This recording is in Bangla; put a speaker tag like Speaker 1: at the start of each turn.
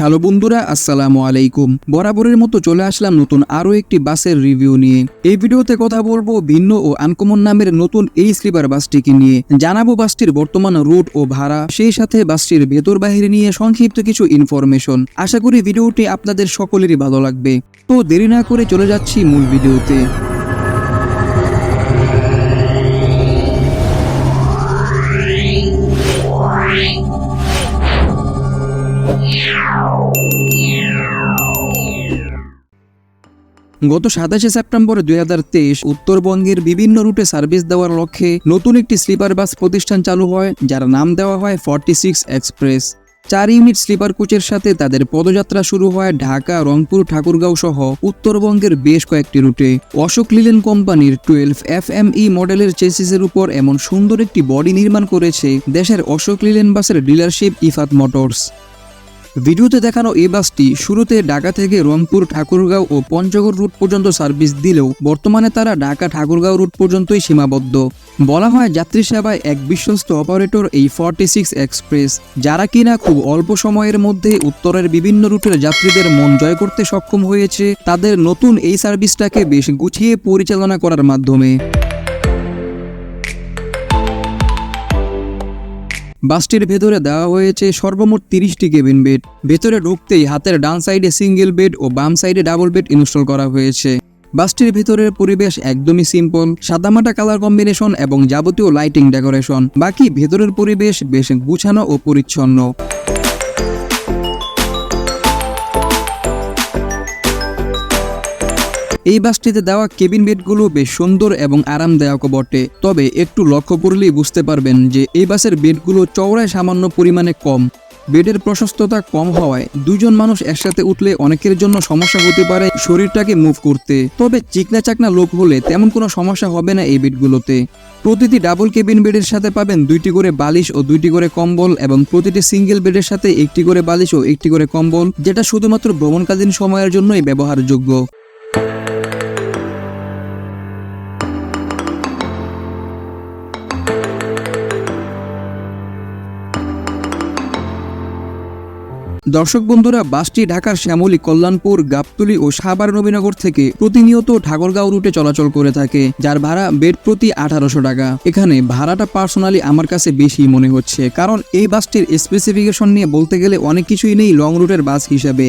Speaker 1: হ্যালো বন্ধুরা, আসসালামু আলাইকুম। বরাবরের মতো চলে আসলাম নতুন আরও একটি বাসের রিভিউ নিয়ে। এই ভিডিওতে কথা বলব ভিন্ন ও আনকমন নামের নতুন এই স্লিপার বাসটিকে নিয়ে। জানাব বাসটির বর্তমান রুট ও ভাড়া, সেই সাথে বাসটির ভেতর বাহিরে নিয়ে সংক্ষিপ্ত কিছু ইনফরমেশন আশা করি ভিডিওটি আপনাদের সকলেরই ভালো লাগবে। তো দেরি না করে চলে যাচ্ছি মূল ভিডিওতে। গত সাতাশে সেপ্টেম্বর দুই হাজার তেইশ উত্তরবঙ্গের বিভিন্ন রুটে সার্ভিস দেওয়ার লক্ষ্যে নতুন একটি স্লিপার বাস প্রতিষ্ঠান চালু হয়, যার নাম দেওয়া হয় ফর্টি সিক্স এক্সপ্রেস। চার ইউনিট স্লিপার কোচের সাথে তাদের পদযাত্রা শুরু হয় ঢাকা, রংপুর, ঠাকুরগাঁও সহ উত্তরবঙ্গের বেশ কয়েকটি রুটে। অশোক লিলেন কোম্পানির টুয়েলভ এফ এম ই মডেলের চেসিসের উপর এমন সুন্দর একটি বডি নির্মাণ করেছে দেশের অশোক লিলেন বাসের ডিলারশিপ ইফাত মোটরস। ভিডিওতে দেখানো এই বাসটি শুরুতে ঢাকা থেকে রংপুর ঠাকুরগাঁও ও পঞ্চগড় রুট পর্যন্ত সার্ভিস দিলেও বর্তমানে তারা ঢাকা ঠাকুরগাঁও রুট পর্যন্তই সীমাবদ্ধ। বলা হয় যাত্রী সেবায় এক বিশ্বস্ত অপারেটর এই ফর্টি সিক্স এক্সপ্রেস, যারা কিনা খুব অল্প সময়ের মধ্যে উত্তরের বিভিন্ন রুটের যাত্রীদের মন জয় করতে সক্ষম হয়েছে, তাদের নতুন এই সার্ভিসটাকে বেশ গুছিয়ে পরিচালনা করার মাধ্যমে। বাসটির ভেতরে দেওয়া হয়েছে সর্বমোট তিরিশটি কেবিন বেড ভেতরে ঢুকতেই হাতের ডান সাইডে সিঙ্গেল বেড ও বাম সাইডে ডাবল বেড ইনস্টল করা হয়েছে। বাসটির ভেতরের পরিবেশ একদমই সিম্পল সাদামাটা কালার কম্বিনেশন এবং যাবতীয় লাইটিং ডেকোরেশন বাকি ভেতরের পরিবেশ বেশ গুছানো ও পরিচ্ছন্ন। এই বাসটিতে দেওয়া কেবিন বেডগুলো বেশ সুন্দর এবং আরামদায়ক বটে। তবে একটু লক্ষ্য করলেই বুঝতে পারবেন যে এই বাসের বেডগুলো চওড়ায় সামান্য পরিমাণে কম। বেডের প্রশস্ততা কম হওয়ায় দুজন মানুষ একসাথে উঠলে অনেকের জন্য সমস্যা হতে পারে শরীরটাকে মুভ করতে। তবে চিকনা চাকনা লোক হলে তেমন কোনো সমস্যা হবে না এই বেডগুলোতে। প্রতিটি ডাবল কেবিন বেডের সাথে পাবেন দুইটি করে বালিশ ও দুইটি করে কম্বল এবং প্রতিটি সিঙ্গেল বেডের সাথে একটি করে বালিশ ও একটি করে কম্বল, যেটা শুধুমাত্র ভ্রমণকালীন সময়ের জন্যই ব্যবহারযোগ্য। দর্শক বন্ধুরা, বাসটি ঢাকার শ্যামলী, কল্যাণপুর, গাবতুলি ও সাবার নবীনগর থেকে প্রতিনিয়ত ঠাকুরগাঁও রুটে চলাচল করে থাকে, যার ভাড়া বেড প্রতি আঠারোশো টাকা। এখানে ভাড়াটা পার্সোনালি আমার কাছে বেশি মনে হচ্ছে, কারণ এই বাসটির স্পেসিফিকেশন নিয়ে বলতে গেলে অনেক কিছুই নেই লং রুটের বাস হিসাবে।